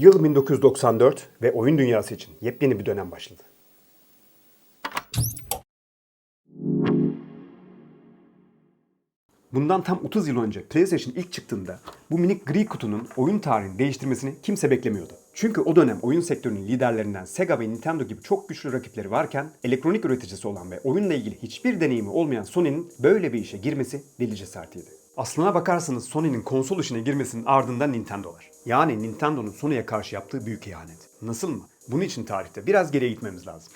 Yıl 1994 ve oyun dünyası için yepyeni bir dönem başladı. Bundan tam 30 yıl önce PlayStation ilk çıktığında bu minik gri kutunun oyun tarihini değiştirmesini kimse beklemiyordu. Çünkü o dönem oyun sektörünün liderlerinden Sega ve Nintendo gibi çok güçlü rakipleri varken elektronik üreticisi olan ve oyunla ilgili hiçbir deneyimi olmayan Sony'nin böyle bir işe girmesi deli cesaretiydi. Aslına bakarsanız Sony'nin konsol işine girmesinin ardında Nintendo var. Yani Nintendo'nun Sony'ye karşı yaptığı büyük ihanet. Nasıl mı? Bunun için tarihte biraz geriye gitmemiz lazım.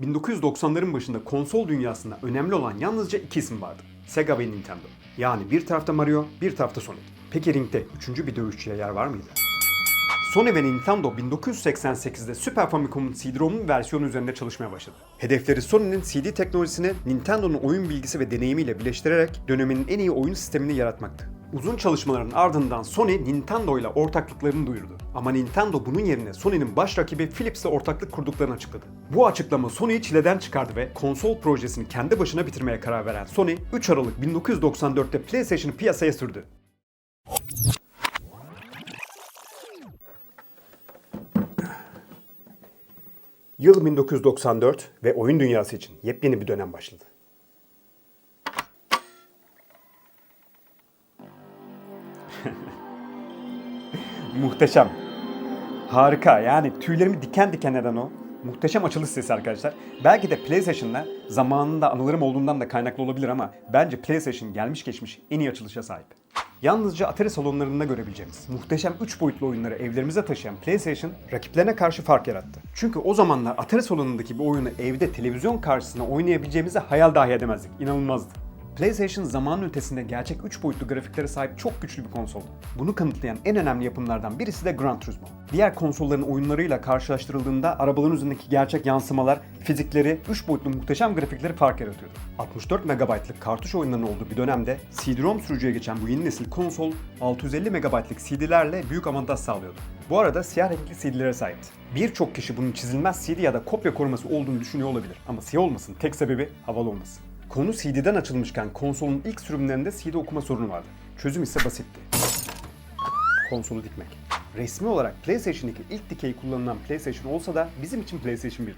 1990'ların başında konsol dünyasında önemli olan yalnızca iki isim vardı. Sega ve Nintendo. Yani bir tarafta Mario, bir tarafta Sonic. Peki ringde üçüncü bir dövüşçüye yer var mıydı? Sony ve Nintendo 1988'de Super Famicom'un CD-ROM versiyonu üzerinde çalışmaya başladı. Hedefleri Sony'nin CD teknolojisini Nintendo'nun oyun bilgisi ve deneyimiyle birleştirerek döneminin en iyi oyun sistemini yaratmaktı. Uzun çalışmaların ardından Sony Nintendo ile ortaklıklarını duyurdu. Ama Nintendo bunun yerine Sony'nin baş rakibi Philips'le ortaklık kurduklarını açıkladı. Bu açıklama Sony'yi çileden çıkardı ve konsol projesini kendi başına bitirmeye karar veren Sony, 3 Aralık 1994'te PlayStation'ı piyasaya sürdü. Yıl 1994 ve oyun dünyası için yepyeni bir dönem başladı. Muhteşem. Harika yani tüylerimi diken diken eden o. Muhteşem açılış sesi arkadaşlar. Belki de PlayStation'la zamanında anılarım olduğundan da kaynaklı olabilir ama bence PlayStation gelmiş geçmiş en iyi açılışa sahip. Yalnızca Atari salonlarında görebileceğimiz muhteşem 3 boyutlu oyunları evlerimize taşıyan PlayStation rakiplerine karşı fark yarattı. Çünkü o zamanlar Atari salonundaki bir oyunu evde televizyon karşısında oynayabileceğimizi hayal dahi edemezdik. İnanılmazdı. PlayStation zamanın ötesinde gerçek 3 boyutlu grafiklere sahip çok güçlü bir konsoldu. Bunu kanıtlayan en önemli yapımlardan birisi de Gran Turismo. Diğer konsolların oyunlarıyla karşılaştırıldığında arabaların üzerindeki gerçek yansımalar, fizikleri, 3 boyutlu muhteşem grafikleri fark yaratıyordu. 64 MB'lık kartuş oyunlarının olduğu bir dönemde CD-ROM sürücüye geçen bu yeni nesil konsol 650 MB'lık CD'lerle büyük avantaj sağlıyordu. Bu arada siyah renkli CD'lere sahipti. Birçok kişi bunun çizilmez CD ya da kopya koruması olduğunu düşünüyor olabilir. Ama siyah olmasın tek sebebi havalı olması. Konu CD'den açılmışken konsolun ilk sürümlerinde CD okuma sorunu vardı. Çözüm ise basitti. Konsolu dikmek. Resmi olarak PlayStation 2 ilk dikey kullanılan PlayStation olsa da bizim için PlayStation 1'di.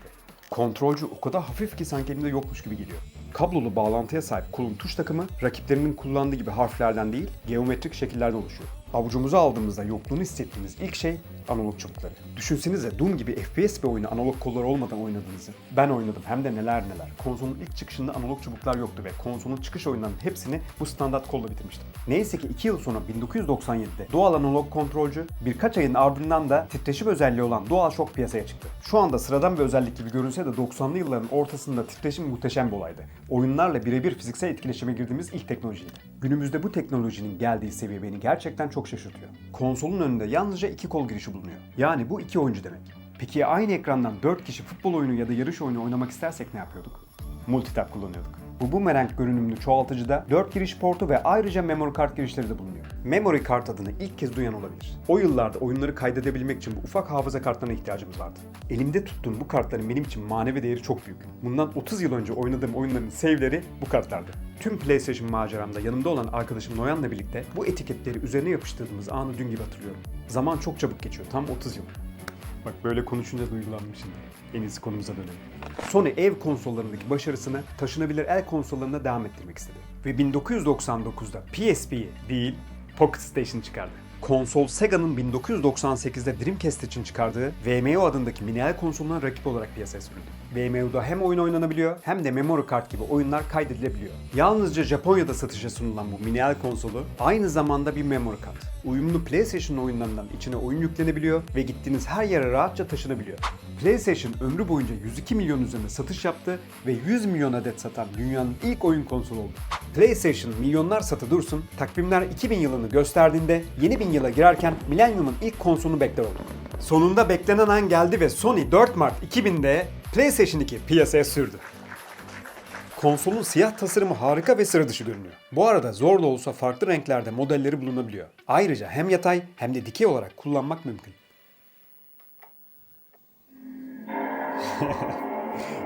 Kontrolcü o kadar hafif ki sanki elimde yokmuş gibi geliyor. Kablolu bağlantıya sahip kolun tuş takımı rakiplerinin kullandığı gibi harflerden değil geometrik şekillerden oluşuyor. Avucumuza aldığımızda yokluğunu hissettiğimiz ilk şey analog çubukları. Düşünsenize Doom gibi FPS bir oyunu analog kollar olmadan oynadığınızı. Ben oynadım hem de neler neler. Konsolun ilk çıkışında analog çubuklar yoktu ve konsolun çıkış oyunlarının hepsini bu standart kolla bitirmiştim. Neyse ki 2 yıl sonra 1997'de doğal analog kontrolcü birkaç ayın ardından da titreşim özelliği olan DualShock piyasaya çıktı. Şu anda sıradan bir özellik gibi görünse de 90'lı yılların ortasında titreşim muhteşem bir olaydı. Oyunlarla birebir fiziksel etkileşime girdiğimiz ilk teknolojiydi. Günümüzde bu teknolojinin geldiği seviye beni gerçekten çok şaşırtıyor. Konsolun önünde yalnızca iki kol girişi bulunuyor. Yani bu iki oyuncu demek. Peki aynı ekrandan 4 kişi futbol oyunu ya da yarış oyunu oynamak istersek ne yapıyorduk? Multitap kullanıyorduk. Bu boomerang görünümlü çoğaltıcıda 4 giriş portu ve ayrıca memory kart girişleri de bulunuyor. Memory kart adını ilk kez duyan olabilir. O yıllarda oyunları kaydedebilmek için bu ufak hafıza kartlarına ihtiyacımız vardı. Elimde tuttuğum bu kartların benim için manevi değeri çok büyük. Bundan 30 yıl önce oynadığım oyunların save'leri bu kartlardı. Tüm PlayStation maceramda yanımda olan arkadaşım Noyan'la birlikte bu etiketleri üzerine yapıştırdığımız anı dün gibi hatırlıyorum. Zaman çok çabuk geçiyor. Tam 30 yıl. Bak böyle konuşunca duygulandım şimdi. En iyisi konumuza dönelim. Sony ev konsollarındaki başarısını taşınabilir el konsollarına devam ettirmek istedi. Ve 1999'da PSP'yi değil Pocket Station çıkardı. Konsol Sega'nın 1998'de Dreamcast için çıkardığı VMO adındaki mini el konsoluna rakip olarak piyasaya sürüldü. VMO'da hem oyun oynanabiliyor hem de memory kart gibi oyunlar kaydedilebiliyor. Yalnızca Japonya'da satışa sunulan bu mini el konsolu aynı zamanda bir memory kart. Uyumlu PlayStation oyunlarından içine oyun yüklenebiliyor ve gittiğiniz her yere rahatça taşınabiliyor. PlayStation ömrü boyunca 102 milyon üzerinde satış yaptı ve 100 milyon adet satan dünyanın ilk oyun konsolu oldu. PlayStation milyonlar satı dursun, takvimler 2000 yılını gösterdiğinde yeni bin yıla girerken Millennium'un ilk konsolunu bekler oldu. Sonunda beklenen an geldi ve Sony 4 Mart 2000'de PlayStation 2 piyasaya sürdü. Konsolun siyah tasarımı harika ve sıra dışı görünüyor. Bu arada zor da olsa farklı renklerde modelleri bulunabiliyor. Ayrıca hem yatay hem de dikey olarak kullanmak mümkün.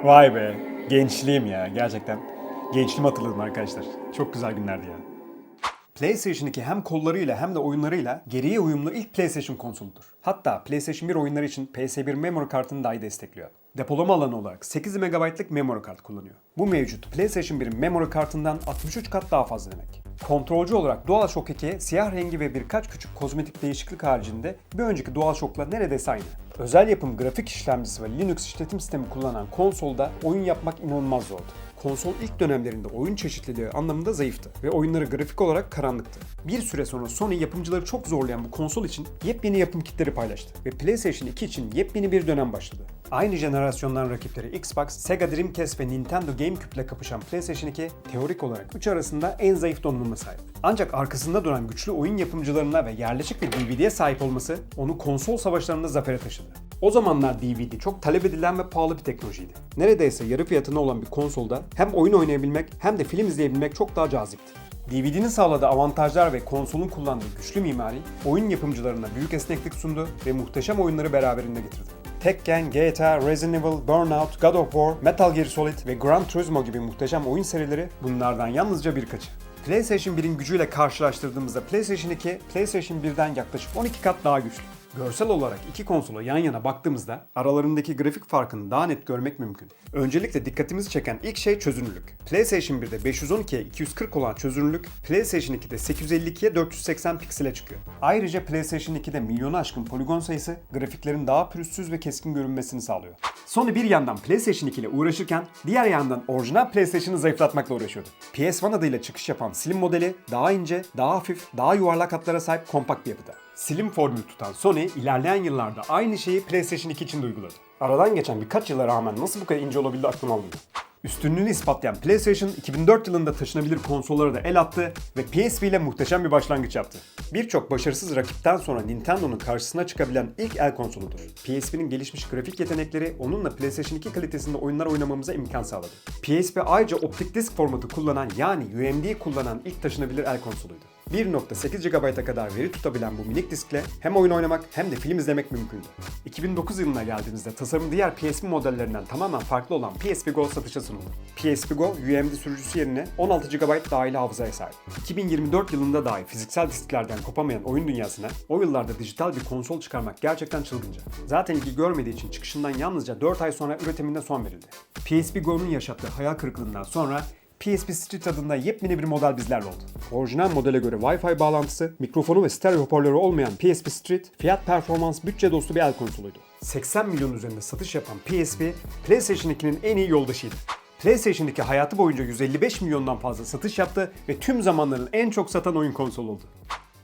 Vay be. Gençliğim ya gerçekten. Gençliğimi hatırladım arkadaşlar. Çok güzel günlerdi ya. PlayStation 2 hem kollarıyla hem de oyunlarıyla geriye uyumlu ilk PlayStation konsoludur. Hatta PlayStation 1 oyunları için PS1 memory kartını dahi destekliyor. Depolama alanı olarak 8 MB'lık memory kart kullanıyor. Bu mevcut PlayStation 1'in memory kartından 63 kat daha fazla demek. Kontrolcü olarak DualShock 2'ye siyah rengi ve birkaç küçük kozmetik değişiklik haricinde bir önceki DualShock'la neredeyse aynı. Özel yapım grafik işlemcisi ve Linux işletim sistemi kullanan konsolda oyun yapmak inanılmaz zordu. Konsol ilk dönemlerinde oyun çeşitliliği anlamında zayıftı ve oyunları grafik olarak karanlıktı. Bir süre sonra Sony yapımcıları çok zorlayan bu konsol için yepyeni yapım kitleri paylaştı ve PlayStation 2 için yepyeni bir dönem başladı. Aynı jenerasyondan rakipleri Xbox, Sega Dreamcast ve Nintendo GameCube ile kapışan PlayStation 2 teorik olarak 3 arasında en zayıf donanıma sahip. Ancak arkasında duran güçlü oyun yapımcılarına ve yerleşik bir DVD'ye sahip olması onu konsol savaşlarında zafere taşıdı. O zamanlar DVD çok talep edilen ve pahalı bir teknolojiydi. Neredeyse yarı fiyatına olan bir konsolda hem oyun oynayabilmek hem de film izleyebilmek çok daha cazipti. DVD'nin sağladığı avantajlar ve konsolun kullandığı güçlü mimari oyun yapımcılarına büyük esneklik sundu ve muhteşem oyunları beraberinde getirdi. Tekken, GTA, Resident Evil, Burnout, God of War, Metal Gear Solid ve Gran Turismo gibi muhteşem oyun serileri bunlardan yalnızca birkaçı. PlayStation 1'in gücüyle karşılaştırdığımızda PlayStation 2, PlayStation 1'den yaklaşık 12 kat daha güçlü. Görsel olarak iki konsola yan yana baktığımızda aralarındaki grafik farkını daha net görmek mümkün. Öncelikle dikkatimizi çeken ilk şey çözünürlük. PlayStation 1'de 512'ye 240 olan çözünürlük PlayStation 2'de 852'ye 480 piksele çıkıyor. Ayrıca PlayStation 2'de milyonu aşkın poligon sayısı grafiklerin daha pürüzsüz ve keskin görünmesini sağlıyor. Sony bir yandan PlayStation 2 ile uğraşırken diğer yandan orijinal PlayStation'ı zayıflatmakla uğraşıyordu. PS1 adıyla çıkış yapan Slim modeli daha ince, daha hafif, daha yuvarlak hatlara sahip kompakt bir yapıda. Slim formül tutan Sony ilerleyen yıllarda aynı şeyi PlayStation 2 için de uyguladı. Aradan geçen birkaç yıla rağmen nasıl bu kadar ince olabildi aklım almıyor. Üstünlüğünü ispatlayan PlayStation 2004 yılında taşınabilir konsollara da el attı ve PSP ile muhteşem bir başlangıç yaptı. Birçok başarısız rakipten sonra Nintendo'nun karşısına çıkabilen ilk el konsoludur. PSP'nin gelişmiş grafik yetenekleri onunla PlayStation 2 kalitesinde oyunlar oynamamıza imkan sağladı. PSP ayrıca optik disk formatı kullanan yani UMD kullanan ilk taşınabilir el konsoluydu. 1.8 GB'a kadar veri tutabilen bu minik diskle hem oyun oynamak hem de film izlemek mümkündü. 2009 yılına geldiğimizde tasarım diğer PSP modellerinden tamamen farklı olan PSP Go satışa sunuldu. PSP Go UMD sürücüsü yerine 16 GB dahili hafızaya sahip. 2024 yılında dahi fiziksel disklerden kopamayan oyun dünyasına o yıllarda dijital bir konsol çıkarmak gerçekten çılgınca. Zaten ilgi görmediği için çıkışından yalnızca 4 ay sonra üretiminde son verildi. PSP Go'nun yaşattığı hayal kırıklığından sonra PSP Street adında yepyeni bir model bizlerle oldu. Orijinal modele göre Wi-Fi bağlantısı, mikrofonu ve stereo hoparlörü olmayan PSP Street, fiyat performans bütçe dostu bir el konsoluydu. 80 milyon üzerinde satış yapan PSP, PlayStation 2'nin en iyi yoldaşıydı. PlayStation 2 hayatı boyunca 155 milyondan fazla satış yaptı ve tüm zamanların en çok satan oyun konsolu oldu.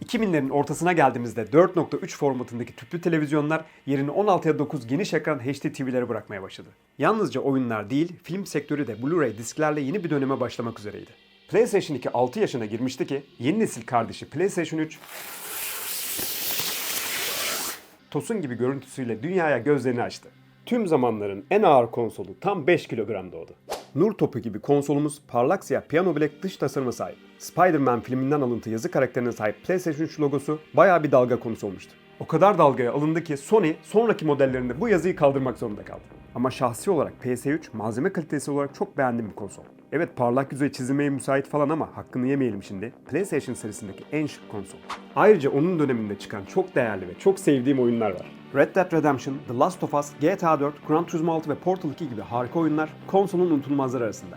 2000'lerin ortasına geldiğimizde 4.3 formatındaki tüplü televizyonlar yerini 16'ya 9 geniş ekran HD TV'lere bırakmaya başladı. Yalnızca oyunlar değil, film sektörü de Blu-ray disklerle yeni bir döneme başlamak üzereydi. PlayStation 2 6 yaşına girmişti ki yeni nesil kardeşi PlayStation 3 tosun gibi görüntüsüyle dünyaya gözlerini açtı. Tüm zamanların en ağır konsolu tam 5 kilogram doğdu. Nur topu gibi konsolumuz parlak siyah piyano bilek dış tasarıma sahip. Spider-Man filminden alıntı yazı karakterine sahip PlayStation 3 logosu bayağı bir dalga konusu olmuştu. O kadar dalgaya alındı ki Sony sonraki modellerinde bu yazıyı kaldırmak zorunda kaldı. Ama şahsi olarak PS3 malzeme kalitesi olarak çok beğendiğim bir konsol. Evet parlak yüzey çizilmeye müsait falan ama hakkını yemeyelim şimdi. PlayStation serisindeki en şık konsol. Ayrıca onun döneminde çıkan çok değerli ve çok sevdiğim oyunlar var. Red Dead Redemption, The Last of Us, GTA 4, Gran Turismo 6 ve Portal 2 gibi harika oyunlar konsolun unutulmazları arasında.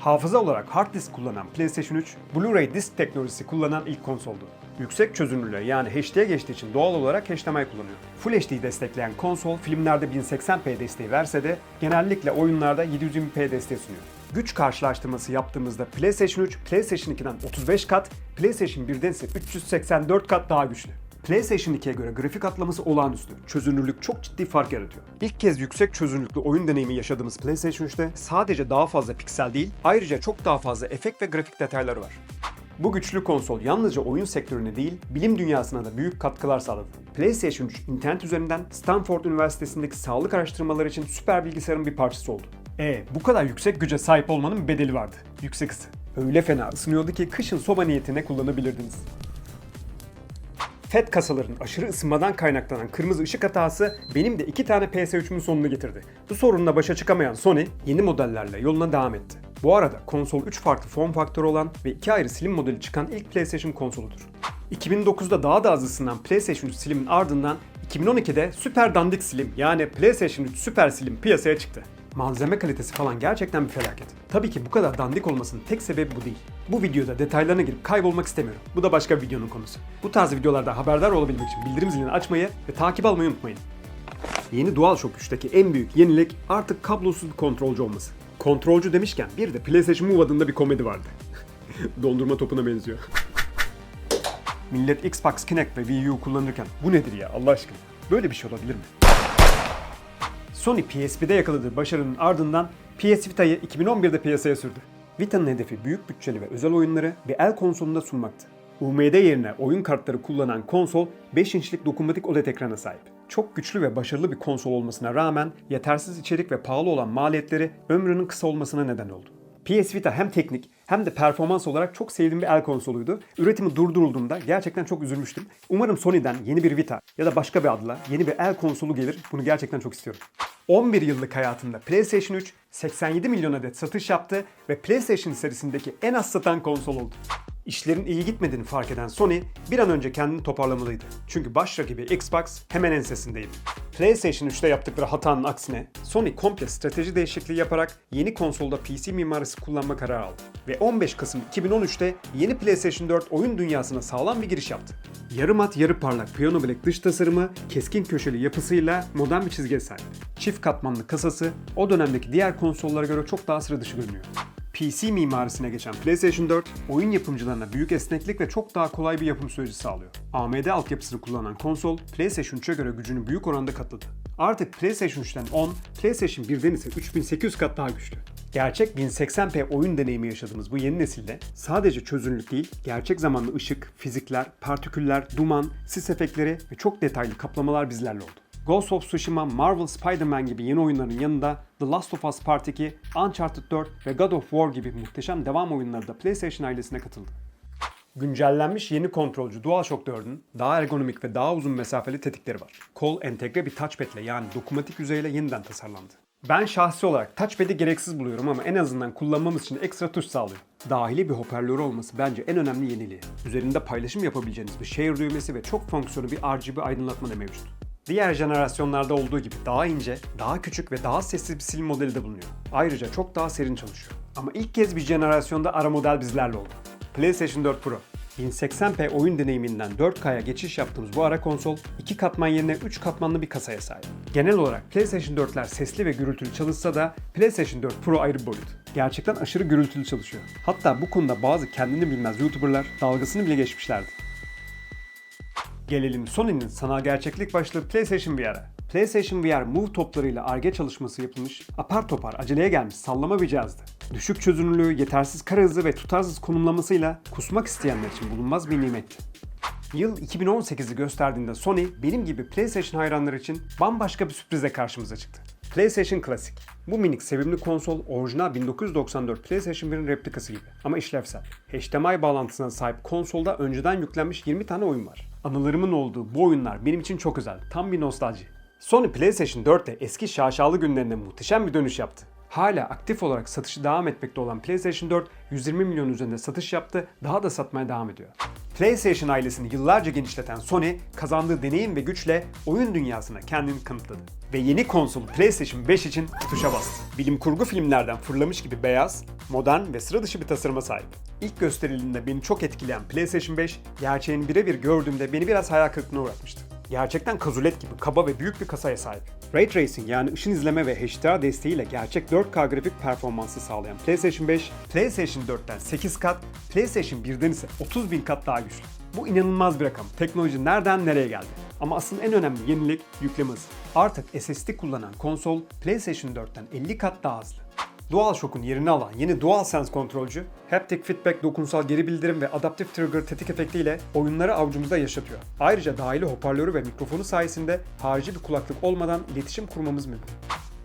Hafıza olarak hard disk kullanan PlayStation 3, Blu-ray disk teknolojisi kullanan ilk konsoldu. Yüksek çözünürlüğe yani HD'ye geçtiği için doğal olarak HDMI kullanıyor. Full HD'yi destekleyen konsol filmlerde 1080p desteği verse de genellikle oyunlarda 720p desteği sunuyor. Güç karşılaştırması yaptığımızda PlayStation 3, PlayStation 2'den 35 kat, PlayStation 1'den ise 384 kat daha güçlü. PlayStation 2'ye göre grafik atlaması olağanüstü. Çözünürlük çok ciddi fark yaratıyor. İlk kez yüksek çözünürlüklü oyun deneyimi yaşadığımız PlayStation 3'te sadece daha fazla piksel değil, ayrıca çok daha fazla efekt ve grafik detayları var. Bu güçlü konsol yalnızca oyun sektörüne değil, bilim dünyasına da büyük katkılar sağladı. PlayStation 3 internet üzerinden Stanford Üniversitesi'ndeki sağlık araştırmaları için süper bilgisayarın bir parçası oldu. E bu kadar yüksek güce sahip olmanın bedeli vardı. Yüksek ısı. Öyle fena ısınıyordu ki kışın soba niyetine kullanabilirdiniz. FET kasaların aşırı ısınmadan kaynaklanan kırmızı ışık hatası benim de iki tane PS3'ümün sonunu getirdi. Bu sorunla başa çıkamayan Sony yeni modellerle yoluna devam etti. Bu arada konsol 3 farklı form faktörü olan ve 2 ayrı slim modeli çıkan ilk PlayStation konsoludur. 2009'da daha da az ısınan PlayStation 3 Slim'in ardından 2012'de Super Dandik Slim yani PlayStation 3 Super Slim piyasaya çıktı. Malzeme kalitesi falan gerçekten bir felaket. Tabii ki bu kadar dandik olmasının tek sebebi bu değil. Bu videoda detaylarına girip kaybolmak istemiyorum. Bu da başka bir videonun konusu. Bu tarz videolarda haberdar olabilmek için bildirim zilini açmayı ve takip almayı unutmayın. Yeni DualShock 3'teki en büyük yenilik artık kablosuz kontrolcü olması. Kontrolcü demişken bir de PlayStation Move adında bir komedi vardı. Dondurma topuna benziyor. Millet Xbox Kinect ve Wii U kullanırken bu nedir ya Allah aşkına? Böyle bir şey olabilir mi? Sony PSP'de yakaladığı başarının ardından PS Vita'yı 2011'de piyasaya sürdü. Vita'nın hedefi büyük bütçeli ve özel oyunları bir el konsolunda sunmaktı. UMD yerine oyun kartları kullanan konsol 5 inçlik dokunmatik OLED ekrana sahip. Çok güçlü ve başarılı bir konsol olmasına rağmen yetersiz içerik ve pahalı olan maliyetleri ömrünün kısa olmasına neden oldu. PS Vita hem teknik hem de performans olarak çok sevdiğim bir el konsoluydu. Üretimi durdurulduğunda gerçekten çok üzülmüştüm. Umarım Sony'den yeni bir Vita ya da başka bir adla yeni bir el konsolu gelir. Bunu gerçekten çok istiyorum. 11 yıllık hayatında PlayStation 3 87 milyon adet satış yaptı ve PlayStation serisindeki en az satan konsol oldu. İşlerin iyi gitmediğini fark eden Sony bir an önce kendini toparlamalıydı. Çünkü baş rakibi Xbox hemen ensesindeydi. PlayStation 3'te yaptıkları hatanın aksine Sony komple strateji değişikliği yaparak yeni konsolda PC mimarisi kullanma kararı aldı. Ve 15 Kasım 2013'te yeni PlayStation 4 oyun dünyasına sağlam bir giriş yaptı. Yarı mat yarı parlak piyano bilek dış tasarımı, keskin köşeli yapısıyla modern bir çizgiye sahip. Çift katmanlı kasası o dönemdeki diğer konsollara göre çok daha sıra dışı görünüyor. PC mimarisine geçen PlayStation 4, oyun yapımcılarına büyük esneklik ve çok daha kolay bir yapım süreci sağlıyor. AMD altyapısını kullanan konsol, PlayStation 3'e göre gücünü büyük oranda katladı. Artık PlayStation 3'ten 10, PlayStation 1'den ise 3800 kat daha güçlü. Gerçek 1080p oyun deneyimi yaşadığımız bu yeni nesilde sadece çözünürlük değil, gerçek zamanlı ışık, fizikler, partiküller, duman, sis efektleri ve çok detaylı kaplamalar bizlerle oldu. Ghost of Tsushima, Marvel Spider-Man gibi yeni oyunların yanında The Last of Us Part 2, Uncharted 4 ve God of War gibi muhteşem devam oyunları da PlayStation ailesine katıldı. Güncellenmiş yeni kontrolcü DualShock 4'ün daha ergonomik ve daha uzun mesafeli tetikleri var. Kol entegre bir touchpad'le yani dokunmatik yüzeyle yeniden tasarlandı. Ben şahsi olarak touchpad'i gereksiz buluyorum ama en azından kullanmamız için ekstra tuş sağlıyor. Dahili bir hoparlörü olması bence en önemli yeniliği. Üzerinde paylaşım yapabileceğiniz bir share düğmesi ve çok fonksiyonlu bir RGB aydınlatma da mevcut. Diğer jenerasyonlarda olduğu gibi daha ince, daha küçük ve daha sessiz bir slim modeli de bulunuyor. Ayrıca çok daha serin çalışıyor. Ama ilk kez bir jenerasyonda ara model bizlerle oldu. PlayStation 4 Pro. 1080p oyun deneyiminden 4K'ya geçiş yaptığımız bu ara konsol 2 katman yerine 3 katmanlı bir kasaya sahip. Genel olarak PlayStation 4'ler sesli ve gürültülü çalışsa da PlayStation 4 Pro ayrı bir boyut. Gerçekten aşırı gürültülü çalışıyor. Hatta bu konuda bazı kendini bilmez YouTuber'lar dalgasını bile geçmişlerdi. Gelelim Sony'nin sanal gerçeklik başlığı PlayStation VR'a. PlayStation VR Move toplarıyla ARGE çalışması yapılmış, apar topar aceleye gelmiş sallama bir cihazdı. Düşük çözünürlüğü, yetersiz kare hızı ve tutarsız konumlamasıyla kusmak isteyenler için bulunmaz bir nimetti. Yıl 2018'i gösterdiğinde Sony benim gibi PlayStation hayranları için bambaşka bir sürprize karşımıza çıktı. PlayStation Classic. Bu minik sevimli konsol orijinal 1994 PlayStation 1'in replikası gibi ama işlevsel. HDMI bağlantısına sahip konsolda önceden yüklenmiş 20 tane oyun var. Anılarımın olduğu bu oyunlar benim için çok özel. Tam bir nostalji. Sony PlayStation 4'te eski şaşalı günlerine muhteşem bir dönüş yaptı. Hala aktif olarak satışı devam etmekte olan PlayStation 4 120 milyon üzerinde satış yaptı, daha da satmaya devam ediyor. PlayStation ailesini yıllarca genişleten Sony kazandığı deneyim ve güçle oyun dünyasına kendini kanıtladı. Ve yeni konsolu PlayStation 5 için tuşa bastı. Bilim kurgu filmlerden fırlamış gibi beyaz, modern ve sıra dışı bir tasarıma sahip. İlk gösterildiğinde beni çok etkileyen PlayStation 5, gerçeğini birebir gördüğümde beni biraz hayal kırıklığına uğratmıştı. Gerçekten kazulet gibi kaba ve büyük bir kasaya sahip. Ray Tracing yani ışın izleme ve HDR desteğiyle gerçek 4K grafik performansı sağlayan PlayStation 5, PlayStation 4'ten 8 kat, PlayStation 1'den ise 30 bin kat daha güçlü. Bu inanılmaz bir rakam. Teknoloji nereden nereye geldi? Ama asıl en önemli yenilik yükleme hızı. Artık SSD kullanan konsol PlayStation 4'ten 50 kat daha hızlı. DualShock'un yerini alan yeni DualSense kontrolcü, haptic feedback dokunsal geri bildirim ve adaptif trigger tetik efektiyle oyunları avucumuzda yaşatıyor. Ayrıca dahili hoparlörü ve mikrofonu sayesinde harici bir kulaklık olmadan iletişim kurmamız mümkün.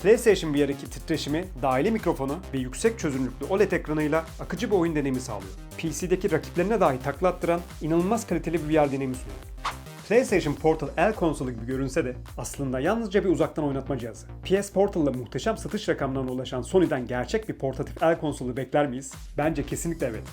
PlayStation VR'deki titreşimi, dahili mikrofonu ve yüksek çözünürlüklü OLED ekranıyla akıcı bir oyun deneyimi sağlıyor. PC'deki rakiplerine dahi takla attıran inanılmaz kaliteli bir VR deneyimi sunuyor. PlayStation Portal el konsolu gibi görünse de aslında yalnızca bir uzaktan oynatma cihazı. PS Portal'la muhteşem satış rakamlarına ulaşan Sony'den gerçek bir portatif el konsolu bekler miyiz? Bence kesinlikle evet.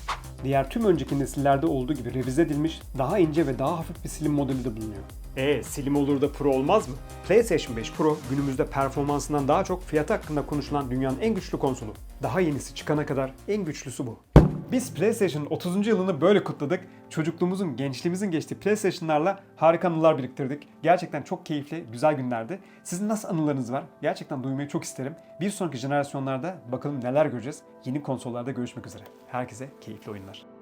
Diğer tüm önceki nesillerde olduğu gibi revize edilmiş, daha ince ve daha hafif bir slim modeli de bulunuyor. E slim olur da Pro olmaz mı? PlayStation 5 Pro günümüzde performansından daha çok fiyatı hakkında konuşulan dünyanın en güçlü konsolu. Daha yenisi çıkana kadar en güçlüsü bu. Biz PlayStation'ın 30. yılını böyle kutladık. Çocukluğumuzun, gençliğimizin geçtiği PlayStation'larla harika anılar biriktirdik. Gerçekten çok keyifli, güzel günlerdi. Sizin nasıl anılarınız var? Gerçekten duymayı çok isterim. Bir sonraki jenerasyonlarda bakalım neler göreceğiz. Yeni konsollarda görüşmek üzere. Herkese keyifli oyunlar.